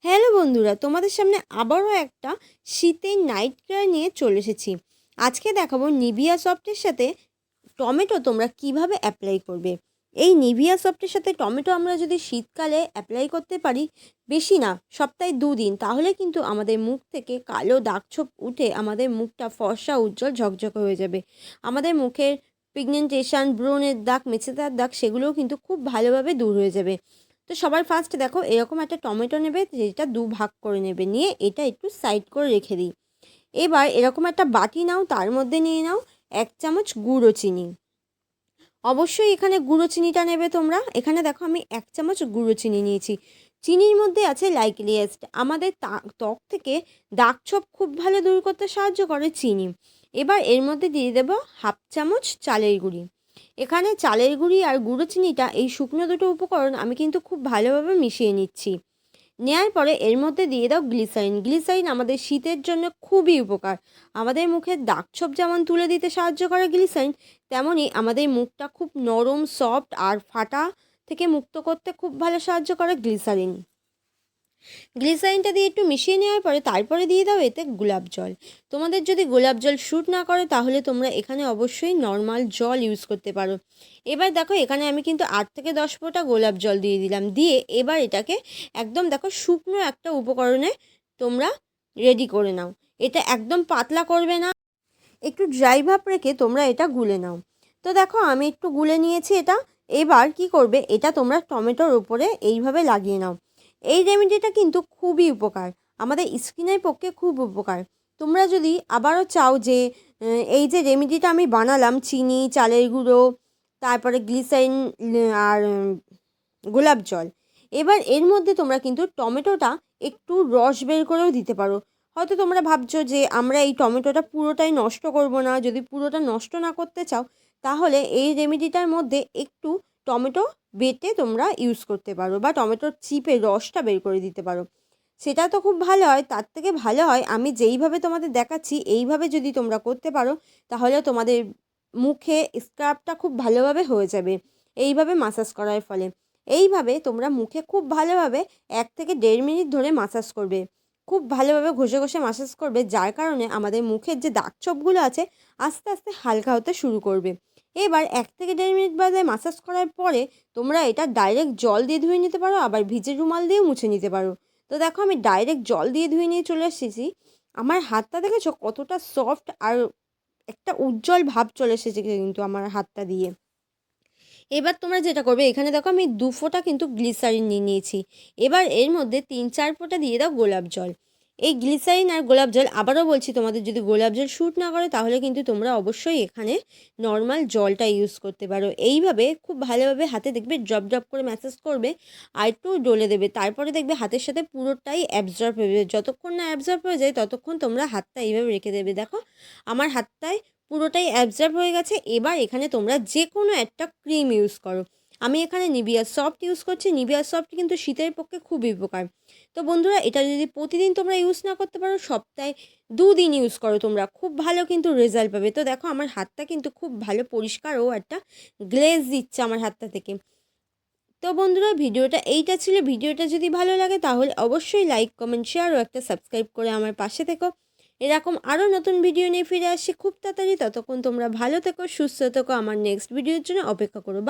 Hello বন্ধুরা, তোমাদের সামনে আবারও একটা শীতের নাইট ক্রাই নিয়ে চলে এসেছি। আজকে দেখাবো নিভিয়া সফটের সাথে টমেটো তোমরা কীভাবে অ্যাপ্লাই করবে। এই নিভিয়া সফটের সাথে টমেটো আমরা যদি শীতকালে অ্যাপ্লাই করতে পারি, বেশি না, সপ্তাহে দুদিন, তাহলে কিন্তু আমাদের মুখ থেকে কালো দাগছোপ উঠে আমাদের মুখটা ফর্সা, উজ্জ্বল, ঝকঝকে হয়ে যাবে। আমাদের মুখের পিগমেন্টেশন ব্রণের দাগ, মেছেদার দাগ, সেগুলোও কিন্তু খুব ভালোভাবে দূর হয়ে যাবে। তো সবার ফার্স্ট দেখো, এরকম একটা টমেটো নেবে, যেটা দু ভাগ করে নেবে। নিয়ে এটা একটু সাইড করে রেখে দিই। এবার এরকম একটা বাটি নাও, তার মধ্যে নিয়ে নাও এক চামচ গুঁড়ো চিনি। অবশ্যই এখানে গুঁড়ো চিনিটা নেবে তোমরা। এখানে দেখো আমি এক চামচ গুঁড়ো চিনি নিয়েছি। চিনির মধ্যে আছে লাইকলি অ্যাসিড আমাদের ত্বক থেকে দাগ ছোপ খুব ভালো দূর করতে সাহায্য করে চিনি। এবার এর মধ্যে দিয়ে দেবো হাফ চামচ চালের গুঁড়ি। এখানে চালের গুঁড়ি আর গুঁড়ো চিনিটা এই শুকনো দুটো উপকরণ আমি কিন্তু খুব ভালোভাবে মিশিয়ে নিচ্ছি। নেওয়ার পরে এর মধ্যে দিয়ে দাও গ্লিসারিন গ্লিসারিন আমাদের শীতের জন্য খুবই উপকার। আমাদের মুখের দাগছোপ যেমন তুলে দিতে সাহায্য করে গ্লিসারিন তেমনই আমাদের মুখটা খুব নরম, সফট আর ফাটা থেকে মুক্ত করতে খুব ভালো সাহায্য করে গ্লিসারিন। গ্লিসারিনটা দিয়ে একটু মিশিয়ে নেওয়ার পরে তারপরে দিয়ে দাও এতে গোলাপ জল। তোমাদের যদি গোলাপ জল শ্যুট না করে তাহলে তোমরা এখানে অবশ্যই নর্মাল জল ইউজ করতে পারো। এবার দেখো এখানে আমি কিন্তু আট থেকে দশ ফোঁটা গোলাপ জল দিয়ে দিলাম। দিয়ে এবার এটাকে একদম দেখো শুকনো একটা উপকরণে তোমরা রেডি করে নাও। এটা একদম পাতলা করবে না। একটু ড্রাই ভাব রেখে তোমরা এটা গুলে নাও। তো দেখো আমি একটু গুলে নিয়েছি এটা। এবার কি করবে? এটা তোমরা টমেটোর উপরে এইভাবে লাগিয়ে নাও। এই রেমেডিটা কিন্তু খুবই উপকার। আমাদের স্কিনের পক্ষে খুব উপকার। তোমরা যদি আবারও চাও যে এই যে রেমেডিটা আমি বানালাম, চিনি, চালের গুঁড়ো, তারপরে গ্লিসাইন আর গোলাপ জল, এবার এর মধ্যে তোমরা কিন্তু টমেটোটা একটু রস বের করেও দিতে পারো। হয়তো তোমরা ভাবছ যে, আমরা এই টমেটোটা পুরোটাই নষ্ট করব না। যদি পুরোটা নষ্ট না করতে চাও, তাহলে এই রেমেডিটার মধ্যে একটু টমেটো বেটে তোমরা ইউজ করতে পারো বা টমেটোর চিপে রসটা বের করে দিতে পারো। সেটা তো খুব ভালো হয়, তার থেকে ভালো হয় আমি যেইভাবে তোমাদের দেখাচ্ছি, এইভাবে যদি তোমরা করতে পারো, তাহলে তোমাদের মুখে স্ক্রাবটা খুব ভালোভাবে হয়ে যাবে। এইভাবে মাসাজ করার ফলে। এইভাবে তোমরা মুখে খুব ভালোভাবে এক থেকে দেড় মিনিট ধরে মাসাজ করবে। খুব ভালোভাবে ঘষে ঘষে মাসাজ করবে, যার কারণে আমাদের মুখের যে দাগ ছোপগুলো আছে, আস্তে আস্তে হালকা হতে শুরু করবে। এবার এক থেকে দেড় মিনিট বাদে মাসাজ করার পরে তোমরা এটা ডাইরেক্ট জল দিয়ে ধুয়ে নিতে পারো, আবার ভিজে রুমাল দিয়েও মুছে নিতে পারো। তো দেখো আমি ডাইরেক্ট জল দিয়ে ধুয়ে নিয়ে চলে এসেছি। আমার হাতটা দেখেছ কতটা সফট আর একটা উজ্জ্বল ভাব চলে এসেছে কিন্তু আমার হাতটা দিয়ে। এবার তোমরা যেটা করবে, এখানে দেখো আমি দু ফোঁটা কিন্তু গ্লিসারিন নিয়ে নিয়েছি। এবার এর মধ্যে তিন চার ফোঁটা দিয়ে দাও গোলাপ জল। এই গ্লিসারিন আর গোলাপ জল, আবারও বলছি তোমাদের যদি গোলাপ জল শ্যুট না করে, তাহলে কিন্তু তোমরা অবশ্যই এখানে নর্মাল জলটা ইউজ করতে পারো। এইভাবে খুব ভালোভাবে হাতে দেখবে ড্রপ ড্রপ করে ম্যাসেজ করবে আর একটু ডলে দেবে। তারপরে দেখবে হাতের সাথে পুরোটাই অ্যাবজর্ব হয়ে যাবে। যতক্ষণ না অ্যাবজর্ব হয়ে যায়, ততক্ষণ তোমরা হাতটা এইভাবে রেখে দেবে। দেখো, আমার হাতটায় পুরোটাই অ্যাবজর্ব হয়ে গেছে। এবার এখানে তোমরা যে কোনো একটা ক্রিম ইউজ করো। আমি এখানে নিবিয়া সফট ইউজ করছি। নিবিয়া সফট কিন্তু শীতের পক্ষে খুবই উপকার। তো বন্ধুরা, এটা যদি প্রতিদিন তোমরা ইউজ না করতে পারো, সপ্তাহে দুদিন ইউজ করো তোমরা। খুব ভালো কিন্তু রেজাল্ট পাবে। তো দেখো, আমার হাতটা কিন্তু খুব ভালো, পরিষ্কার ও একটা গ্লেজ দিচ্ছে আমার হাতটা থেকে। তো বন্ধুরা, ভিডিওটা এইটা ছিল। ভিডিওটা যদি ভালো লাগে, তাহলে অবশ্যই লাইক কমেন্ট শেয়ার ও একটা সাবস্ক্রাইব করে আমার পাশে থেকো। এরকম আরও নতুন ভিডিও নিয়ে ফিরে আসছি খুব তাড়াতাড়ি ততক্ষণ তোমরা ভালো থেকো, সুস্থ থেকো। আমার নেক্সট ভিডিওর জন্য অপেক্ষা করো।